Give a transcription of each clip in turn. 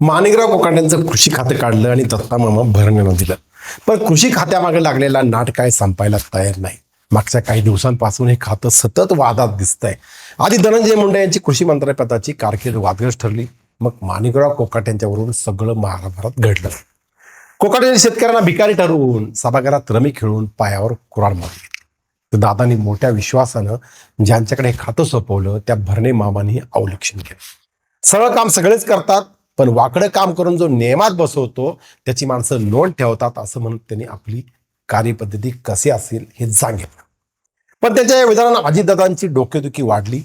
माणिकराव कोकाट्यांचं कृषी खातं काढलं आणि दत्ता मामा भरणं दिलं. पण कृषी खात्यामागे लागलेला नाट काय संपायला तयार नाही. मागच्या काही दिवसांपासून हे खातं सतत वादात दिसतंय. आधी धनंजय मुंडे यांची कृषी मंत्रिपदाची कारकीर्द वादग्रस्त ठरली. मग माणिकराव कोकाट्यांच्यावरून सगळं महाभारत घडलं. कोकाट्यांनी शेतकऱ्यांना भिकारी ठरवून सभागृहात रमी खेळून पायावर कुराड मारली. तर दादांनी मोठ्या विश्वासानं ज्यांच्याकडे हे खातं सोपवलं त्या भरणे मामांनी अवलक्षण केलं. सगळं काम सगळेच करतात पण वाकडं काम करून जो नियमात बसवतो त्याची माणसं नोंद ठेवतात असं म्हणून त्यांनी आपली कार्यपद्धती कसे असेल हे सांगितलं. पण त्याच्या या विधानानं अजितदादांची डोकेदुखी वाढली.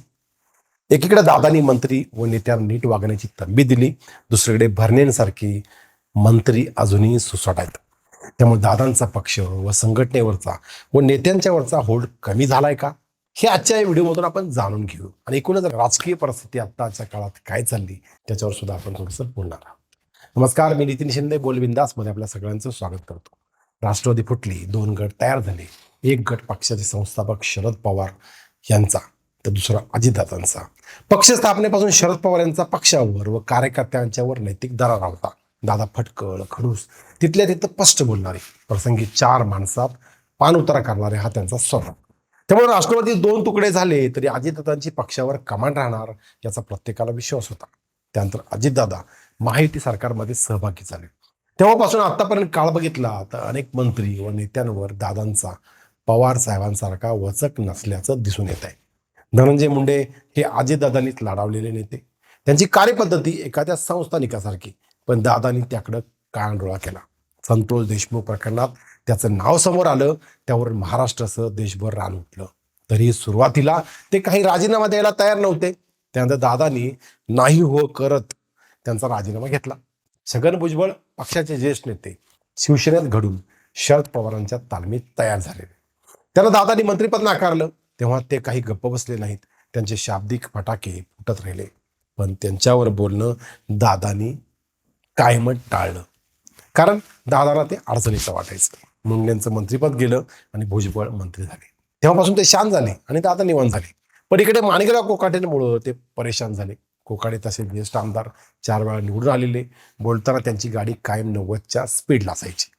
एकीकडे दादानी मंत्री व नेत्यांना नीट वागण्याची तंबी दिली. दुसरीकडे भरणेंसारखी मंत्री अजूनही सुसाट आहेत. त्यामुळे दादांचा पक्ष व संघटनेवरचा व नेत्यांच्यावरचा होल्ड कमी झालाय का? हे आजच्या या व्हिडिओमधून आपण जाणून घेऊ. आणि एकूणच राजकीय परिस्थिती आत्ताच्या काळात काय चालली त्याच्यावर सुद्धा आपण थोडंसं बोलणार आहोत. नमस्कार मी नितीन शिंदे बोलबिंदासमध्ये आपल्या सगळ्यांचं स्वागत करतो. राष्ट्रवादी फुटली दोन गट तयार झाले. एक गट पक्षाचे संस्थापक शरद पवार यांचा तर दुसरा अजितदादांचा. पक्ष स्थापनेपासून शरद पवार यांचा पक्षावर व कार्यकर्त्यांच्यावर नैतिक दरार होता. दादा फटकळ खडूस तिथल्या तिथं स्पष्ट बोलणारे प्रसंगी चार माणसात पान उतारा करणारे हा त्यांचा स्वभाव. त्यामुळे राष्ट्रवादी दोन तुकडे झाले तरी अजितदादांची पक्षावर कमांड राहणार याचा प्रत्येकाला विश्वास होता. त्यानंतर अजितदादा माहिती सरकारमध्ये सहभागी झाले. तेव्हापासून आतापर्यंत काळ बघितला तर अनेक मंत्री व नेत्यांवर दादांचा पवार साहेबांसारखा वचक नसल्याचं दिसून येत आहे. धनंजय मुंडे हे अजितदादांनीच लढावलेले नेते. त्यांची कार्यपद्धती एखाद्या संस्थानिकासारखी पण दादांनी त्याकडं काळांडोळा केला. संतोष देशमुख प्रकरणात त्याचं नाव समोर आलं त्यावर महाराष्ट्रासह देशभर रान उठलं. तरी सुरुवातीला ते काही राजीनामा द्यायला तयार नव्हते. त्यानंतर दादानी नाही हो करत त्यांचा राजीनामा घेतला. छगन भुजबळ पक्षाचे ज्येष्ठ नेते शिवसेनेत घडून शरद पवारांच्या तालमीत तयार झालेले त्यांना दादांनी मंत्रिपद नाकारलं. तेव्हा ते काही गप्प बसले नाहीत. त्यांचे शाब्दिक फटाके फुटत राहिले. पण त्यांच्यावर बोलणं दादानी कायमच टाळलं. कारण दादाला ते अडचणीचं वाटायचं. मुंडेंचं मंत्रिपद गेलं आणि भुजबळ मंत्री झाले. तेव्हापासून ते शांत झाले आणि ते आता निवांत झाले. पण इकडे माणिकराव कोकाटेमुळं ते परेशान झाले. कोकाडे तसे ज्येष्ठ आमदार चार वेळा निवडून आलेले. बोलताना त्यांची गाडी कायम नव्वदच्या स्पीडला असायची.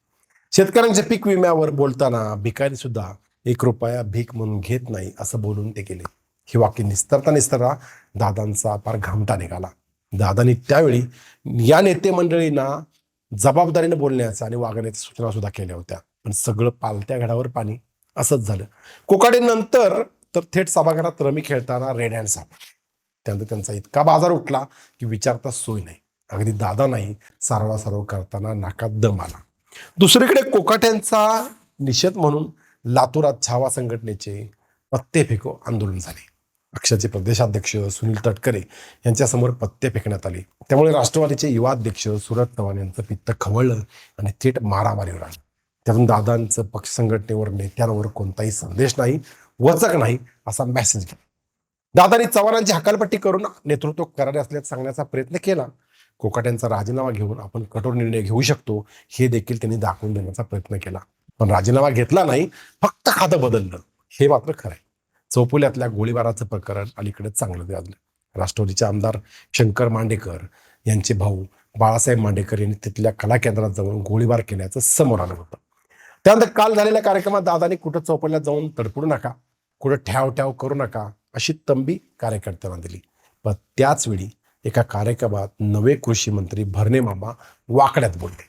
शेतकऱ्यांच्या पीक विम्यावर बोलताना भिकारी सुद्धा एक रुपया भीक म्हणून घेत नाही असं बोलून ते गेले. हे वाक्य निस्तरता निस्तरता दादांचा फार घामटा निघाला. दादांनी त्यावेळी या नेते मंडळींना जबाबदारीने बोलण्याचा आणि वागण्याच्या सूचना सुद्धा केल्या होत्या. पण सगळं पालत्या घडावर पाणी. असंच झालं. कोकाडे नंतर तर थेट सभागृहात रमी खेळताना रेड हँड साप. त्यानंतर त्यांचा इतका बाजार उठला की विचारता सोय नाही. अगदी दादा नाही सारवासारव करताना नाकात दम आला. दुसरीकडे कोकाट्यांचा निषेध म्हणून लातूरात छावा संघटनेचे पत्ते फेको आंदोलन झाले. पक्षाचे प्रदेशाध्यक्ष सुनील तटकरे यांच्यासमोर पत्ते फेकण्यात आले. त्यामुळे राष्ट्रवादीचे युवा अध्यक्ष सुरत चव्हाण यांचं पित्त खवळलं आणि थेट मारामारीवर आलं त्यातून दादांचं पक्ष संघटनेवर नेत्यांवर कोणताही संदेश नाही वचक नाही असा मेसेज केला दादांनी चव्हाणांची हकालपट्टी करून नेतृत्व करारे असल्याचं सांगण्याचा प्रयत्न केला. कोकाट्यांचा राजीनामा घेऊन आपण कठोर निर्णय घेऊ शकतो हे देखील त्यांनी दाखवून देण्याचा प्रयत्न केला. पण राजीनामा घेतला नाही फक्त खातं बदललं. हे मात्र खरं आहे चौपुल्यातल्या गोळीबाराचं प्रकरण अलीकडे चांगलं गाजलं राष्ट्रवादीचे आमदार शंकर मांडेकर यांचे भाऊ बाळासाहेब मांडेकर यांनी तिथल्या कला केंद्रात जाऊन गोळीबार केल्याचं समोर आलं होतं. त्यानंतर काल झालेल्या कार्यक्रमात दादांनी कुठं चौपल्यात जाऊन तडफडू नका कुठं ठ्याव ठ्याव करू नका अशी तंबी कार्यकर्त्यांना दिली. पण त्याच वेळी एका कार्यक्रमात नवे कृषी मंत्री भरणे मामा वाकड्यात बोलले.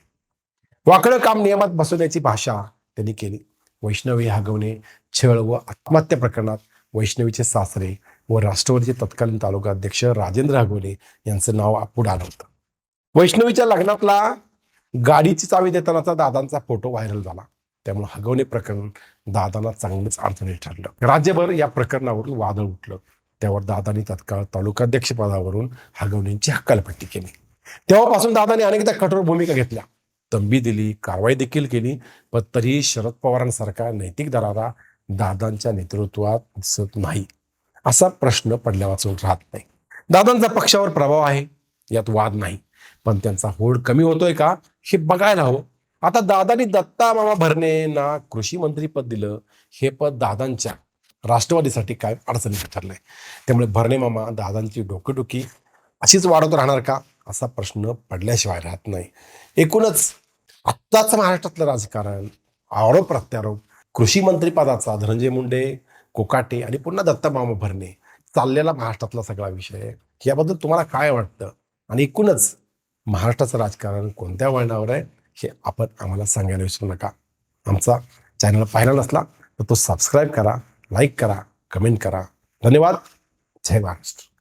वाकडं काम नियमात बसवण्याची भाषा त्यांनी केली. वैष्णवी हागवणे छळ व आत्महत्या प्रकरणात वैष्णवीचे सासरे व राष्ट्रवादीचे तत्कालीन तालुका अध्यक्ष राजेंद्र हागवणे यांचं नाव पुढे आलं होतं. वैष्णवीच्या लग्नातला गाडीची चावी देतानाचा दादांचा फोटो व्हायरल झाला. त्यामुळे हगवणे प्रकरण दादांना चांगलंच अडचणी ठरलं. राज्यभर या प्रकरणावरून वादळ उठलं. त्यावर दादांनी तत्काळ तालुकाध्यक्षपदावरून हगवणेंची हक्कालपट्टी केली. तेव्हापासून दादांनी अनेकदा कठोर भूमिका घेतल्या. तंबी दिली कारवाई देखील केली पण तरीही शरद पवारांसारखा नैतिक दरारा दादांच्या नेतृत्वात दिसत नाही. असा प्रश्न पडल्या वाचून राहत नाही. दादांचा पक्षावर प्रभाव आहे यात वाद नाही. पण त्यांचा होड कमी होतोय का हे बघायला हवं. आता दादांनी दत्ता मामा भरणेंना कृषी मंत्री पद दिलं हे पद दादांच्या राष्ट्रवादीसाठी काय अडचणीचं ठरलंय? त्यामुळे भरणे मामा दादांची डोकेडुकी अशीच वाढत राहणार का? असा प्रश्न पडल्याशिवाय राहत नाही. एकूणच आत्ताच महाराष्ट्रातलं राजकारण आरोप प्रत्यारोप कृषी मंत्रीपदाचा धनंजय मुंडे कोकाटे आणि पुन्हा दत्तमामा भरणे चाललेला महाराष्ट्रातला सगळा विषय. याबद्दल तुम्हाला काय वाटतं? आणि एकूणच महाराष्ट्राचं राजकारण कोणत्या वळणावर आहे? हे आपण आम्हाला सांगायला विसरू नका. आमचा चॅनल पाहिला नसला तर तो सबस्क्राईब करा लाईक करा कमेंट करा. धन्यवाद. जय महाराष्ट्र.